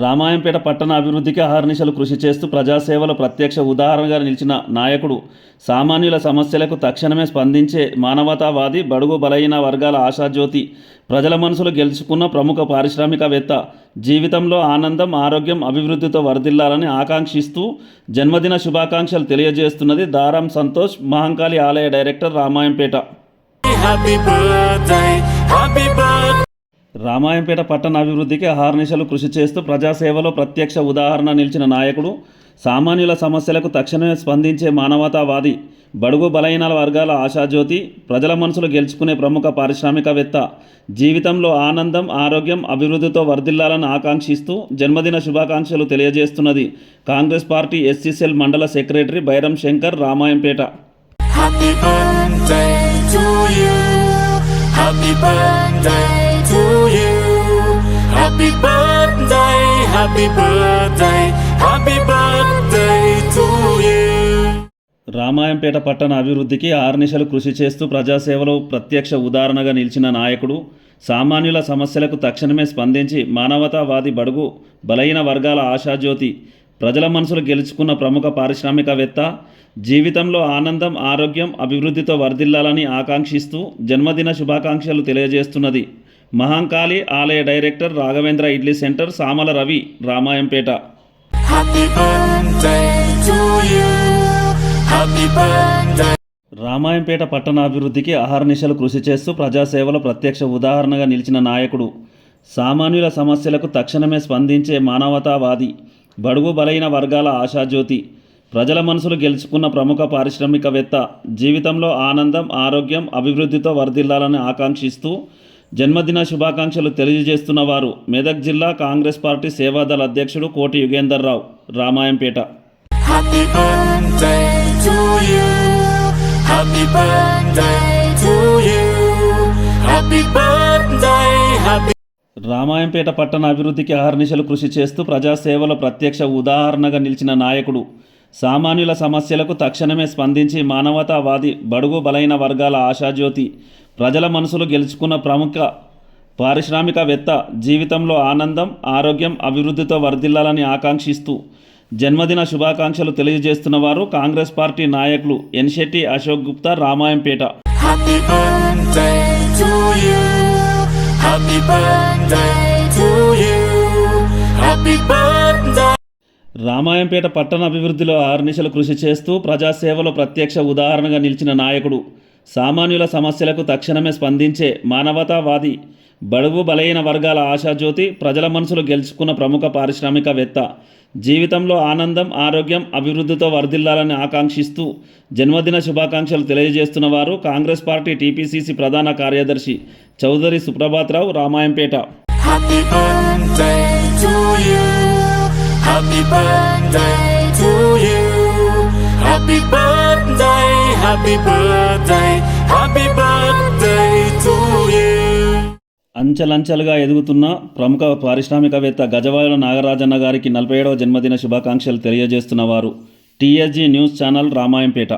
రామాయంపేట పట్టణ అభివృద్ధికి అహర్నిశలు కృషి చేస్తూ ప్రజాసేవలో ప్రత్యక్ష ఉదాహరణగా నిలిచిన నాయకుడు సామాన్యుల సమస్యలకు తక్షణమే స్పందించే మానవతావాది బడుగు బలహీన వర్గాల ఆశాజ్యోతి ప్రజల మనసులు గెలుచుకున్న ప్రముఖ పారిశ్రామికవేత్త జీవితంలో ఆనందం ఆరోగ్యం అభివృద్ధితో వరదిల్లాలని ఆకాంక్షిస్తూ జన్మదిన శుభాకాంక్షలు తెలియజేస్తున్నది దారం సంతోష్ మహంకాళి ఆలయ director Ramayampet happy birthday happy. Ramayampet పట్టణ అభివృద్ధికి అహర్నిశలు కృషి చేస్తూ ప్రజాసేవలో ప్రత్యక్ష ఉదాహరణ నిలిచిన నాయకుడు సామాన్యుల సమస్యలకు తక్షణమే స్పందించే మానవతావాది బడుగు బలహీన వర్గాల ఆశాజ్యోతి ప్రజల మనసులు గెలుచుకునే ప్రముఖ పారిశ్రామికవేత్త జీవితంలో ఆనందం ఆరోగ్యం అభివృద్ధితో వర్ధిల్లాలని ఆకాంక్షిస్తూ జన్మదిన శుభాకాంక్షలు తెలియజేస్తున్నది కాంగ్రెస్ పార్టీ ఎస్సీసీఎల్ మండల secretary Bairam Shankar Ramayampet. Happy birthday. To you. Happy birthday. Happy birthday, happy birthday, happy birthday to you. Ramayampet పట్టణ అభివృద్ధికి ఆర్నిశలు కృషి చేస్తూ ప్రజాసేవలో ప్రత్యక్ష ఉదాహరణగా నిలిచిన నాయకుడు సామాన్యుల సమస్యలకు తక్షణమే స్పందించి మానవతావాది బడుగు బలహీన వర్గాల ఆశాజ్యోతి ప్రజల మనసులు గెలుచుకున్న ప్రముఖ పారిశ్రామికవేత్త జీవితంలో ఆనందం ఆరోగ్యం అభివృద్ధితో వర్ధిల్లాలని ఆకాంక్షిస్తూ జన్మదిన శుభాకాంక్షలు తెలియజేస్తున్నది మహాంకాళి ఆలయ డైరెక్టర్ రాఘవేంద్ర ఇడ్లీ సెంటర్ సామల రవి రామాయంపేట. రామాయంపేట పట్టణ అభివృద్ధికి అహర్నిశలు కృషి చేస్తూ ప్రజాసేవలో ప్రత్యక్ష ఉదాహరణగా నిలిచిన నాయకుడు. సామాన్యుల సమస్యలకు తక్షణమే స్పందించే మానవతావాది బడుగు బలైన వర్గాల ఆశాజ్యోతి. ప్రజల మనసులు గెలుచుకున్న ప్రముఖ పారిశ్రామికవేత్త. జీవితంలో ఆనందం ఆరోగ్యం అభివృద్ధితో వర్ధిల్లాలని ఆకాంక్షిస్తూ జన్మదిన శుభాకాంక్షలు తెలియజేస్తున్న వారు మెదక్ జిల్లా కాంగ్రెస్ పార్టీ సేవాదళ అధ్యక్షుడు కోటి యుగేందర్ రావు Ramayampet Happy birthday to you. Happy birthday to you. Happy birthday, happy Ramayampet పట్టణ అభివృద్ధికి అహర్నిశలు కృషి చేస్తూ ప్రజాసేవలో ప్రత్యక్ష ఉదాహరణగా నిలిచిన నాయకుడు సామాన్యుల సమస్యలకు తక్షణమే స్పందించి మానవతావాది బడుగు బలైన వర్గాల ఆశాజ్యోతి ప్రజల మనసులు గెలుచుకున్న ప్రముఖ పారిశ్రామికవేత్త జీవితంలో ఆనందం ఆరోగ్యం అభివృద్ధితో వర్ధిల్లాలని ఆకాంక్షిస్తూ జన్మదిన శుభాకాంక్షలు తెలియజేస్తున్న వారు కాంగ్రెస్ పార్టీ నాయకులు ఎన్షెట్టి అశోక్ గుప్తా రామాయంపేట. రామాయంపేట పట్టణ అభివృద్ధిలో ఆర్నిశలు కృషి చేస్తూ ప్రజాసేవలో ప్రత్యక్ష ఉదాహరణగా నిలిచిన నాయకుడు సామాన్యుల సమస్యలకు తక్షణమే స్పందించే మానవతావాది బడుగు బలైన వర్గాల ఆశాజ్యోతి ప్రజల మనసులు గెలుచుకున్న ప్రముఖ పారిశ్రామికవేత్త. జీవితంలో ఆనందం ఆరోగ్యం అభివృద్ధితో వర్ధిల్లాలని ఆకాంక్షిస్తూ జన్మదిన శుభాకాంక్షలు తెలియజేస్తున్న వారు కాంగ్రెస్ పార్టీ టీపీసీసీ ప్రధాన కార్యదర్శి Chowdary Suprabhata Rao Ramayampet. Happy birthday to you. Happy birthday. Happy birthday, happy birthday, to you. అంచెలంచెలుగా ఎదుగుతున్న ప్రముఖ పారిశ్రామికవేత్త గజవాయుల నాగరాజన్న గారికి నలభై ఏడవ జన్మదిన శుభాకాంక్షలు తెలియజేస్తున్న వారు టీఎస్జీ న్యూస్ ఛానల్ రామాయంపేట